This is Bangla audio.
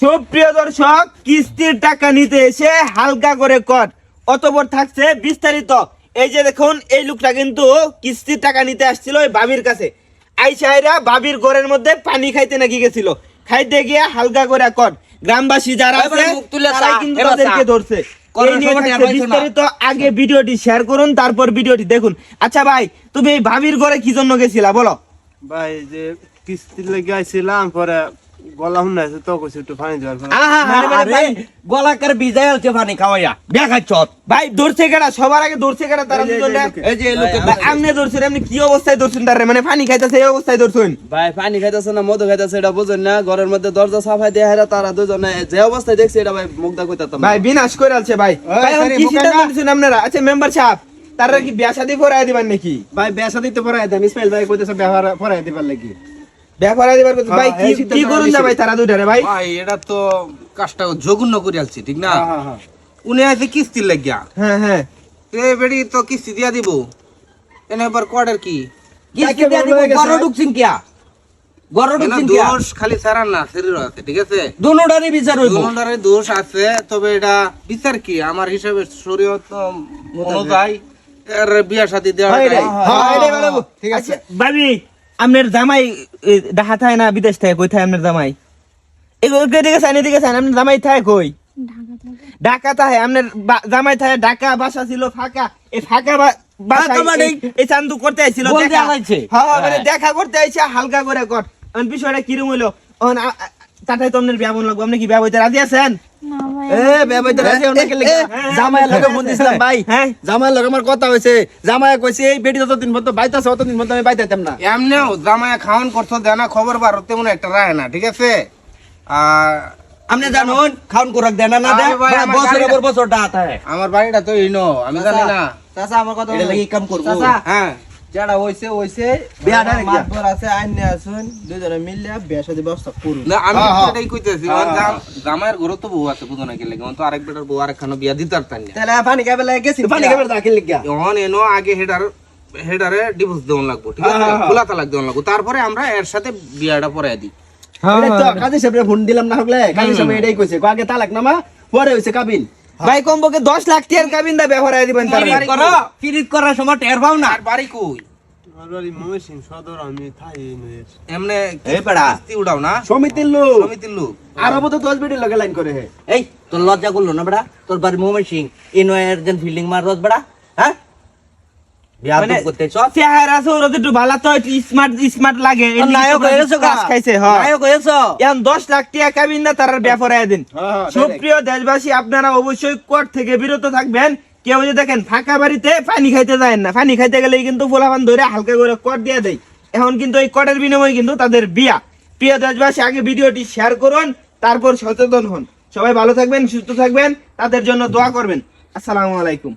সুপ্রিয় দর্শক কিস্তির টাকা নিতে এসে হালকা করে কর অতপর থাকছে বিস্তারিত। এই যে দেখুন এই লোকটা কিন্তু কিস্তির টাকা নিতে আসছিল ওই বাবির কাছে। বাবির ঘরের মধ্যে পানি খাইতে নাকি গেছিল। খাইতে গিয়ে হালকা করে কর গ্রামবাসী যারা আছে কিন্তু তাদেরকে ধরছে। বিস্তারিত। আগে ভিডিওটি শেয়ার করুন তারপর ভিডিওটি দেখুন। আচ্ছা ভাই তুমি এই ভাবির ঘরে কি জন্য গেছিলা বলো। ভাই যে কিস্তির লেগে আইছিলাম পরে গলা শুনাইছে তো কইছে একটু পানি দেওয়ার আরে ভাই, গলাকার বিজায় আলছে পানি খাওয়াইয়া। দেখা চত ভাই কেডা? সবার আগে কেডা তারা এই যে দুজনে? লোকে। এই যে আপনি কি অবস্থায় তারে? মানে পানি খাইতেছে এই অবস্থায় ভাই পানি খাইতেছে না মধু খাইতেছে এটা বুঝেন না। ঘরের মধ্যে দরজা সাফাই দিয়ে হেরা তারা দুজনে। যে অবস্থায় দেখছি এটা ভাই মুগ্ধা কইতাম ভাই বিনাশ করে আছে ভাই। ভাই কি মুখে সিদ্ধান্ত নিছেন আপনারা? আচ্ছা মেম্বার সাহেব তারা কি বিয়া শাদী দিবেন নাকি? ভাই বেসা দিতে পড়াই দেন ইসমাইল ভাই কইতেছে ব্যবহার পড়াই দিবার লাগি। বিয়া পড়ায় ভাই হ্যাঁ, কি কি করুন না ভাই তারা দুইটারে ভাই। ভাই এটা তো কাজটা জঘন্য করে আলছি ঠিক না? হ্যাঁ হ্যাঁ হ্যাঁ। উনি আছে কিস্তির লাগিয়া। হ্যাঁ হ্যাঁ। এ বেড়ি তো কিস্তি দিয়া দিব। এনে এবার কডের কি? কিস্তি দিয়া দিব গরো ঢুকছিন কিয়া? গরো ঢুকছিন কিয়া? দোষ খালি সারান না শরীর আছে ঠিক আছে? দুনোটারই বিচার হইব। দুজনের দোষ আছে তবে এটা বিচার কি? আমার হিসাবে শরীয়ত অনুযায়ী এর বিয়া শাদী দেওয়া হয়। যায়। হ্যাঁ। ঠিক আছে। আচ্ছা, ভাবি আপনার জামাই ঢাকা থাকে না বিদেশ থাকে কই থাকে আপনার জামাই? এগুলো এদিকে চান এদিকে চান আপনার জামাই থাকে কই? ঢাকা থাকে আপনার জামাই থাকে ঢাকা বাসা ছিল ফাঁকা এই ফাঁকা মানে? এই- চান্দু করতে আইছিল বলতে দেখা। আলাইছে। হ্যাঁ মানে দেখা করতে আইছে হালকা করে কর। বিষয়টা কিরম হইল? আ- তাটাই তো আপনার বিয়া বোন লাগবো আপনি কি বিয়া বইতে রাজি আছেন? এ বেবাই তো রাজি অনেক লেগে জামাইয়ের লগে ফোন দিছিলাম ভাই। হ্যাঁ জামাইয়ের লগে আমার কথা হইছে জামাই কইছে এই বেটি যতদিন মতো বাইতাছে অতদিন মতো আমি বাইতাইতাম না। এমনিও জামায় খাওয়ান করতো দেয় না খবর বার তেমন একটা রায় না ঠিক আছে? আর আপনি জানুন খাউন কোরাক দেনা না দে আরে ভাই, আমার বছরের পর বছর ডাটা আমার বাড়িটা তো ইনো আমি জানি না। চাচা আমার কথা কাম করব। হ্যাঁ। যেটা হইছে হইছে। বিয়াটা মাতবর আছে আইনে আসুন। দুজনে মিললে বিয়া শাদী ব্যবস্থা করুন। না আমি হ্যাঁ, তো হ্যাঁ। এটাই কইতেছি জামাইয়ের ঘরে তো বউ আছে বুঝো না কি লাগে। তো আরেক বেটার বউ আরেকখানো বিয়া দিতার তাই না। তাহলে পানি খাবে লাগে গেছি। পানি খাবে দাখিল লিখা এখন এনো আগে হেডার হেডারে ডিভোর্স দেওয়ান লাগবো ঠিক আছে? হ্যাঁ, হ্যাঁ, হ্যাঁ। খোলা তালাক দেওয়ান লাগবো। তারপরে আমরা এর সাথে বিয়াটা পরে দিই। তো কাজী সাহেবের ফোন দিলাম না হলে কাজী সাহেব এটাই কইছে। আগে তালাক নামা পরে হইছে কাবিন ভাই কমপক্ষে দশ লাখ টিয়ার কাবিন দা ব্যবহার দিবেন তার ফিরিত করো ফিরিত করার সময় টের পাও না। আর বাড়ি কই? ময়মনসিং সদর আমি থাই এমনে এই বেড়া। কিস্তি উড়াও না? সমিতির লোক। সমিতির লোক। আর তো দশ বেটির লগে লাইন করে হে। এই তোর লজ্জা করল না বেড়া? তোর বাড়ি মোমেন সিং ইনওয়ের যেন ফিল্ডিং মার রোজ বেড়া হ্যাঁ? দেশবাসী আপনারা অবশ্যই কোর্ট থেকে বিরত থাকবেন। কেউ যদি দেখেন ফাঁকা বাড়িতে পানি খাইতে যায় না। পানি খাইতে গেলে কিন্তু ফোলাফান ধরে হালকা করে কর দিয়ে দেয়। এখন কিন্তু এই করের বিনিময়ে কিন্তু তাদের বিয়া। প্রিয় দেশবাসী আগে ভিডিওটি শেয়ার করুন তারপর সচেতন হন। সবাই ভালো থাকবেন সুস্থ থাকবেন তাদের জন্য দোয়া করবেন। আসসালামু আলাইকুম।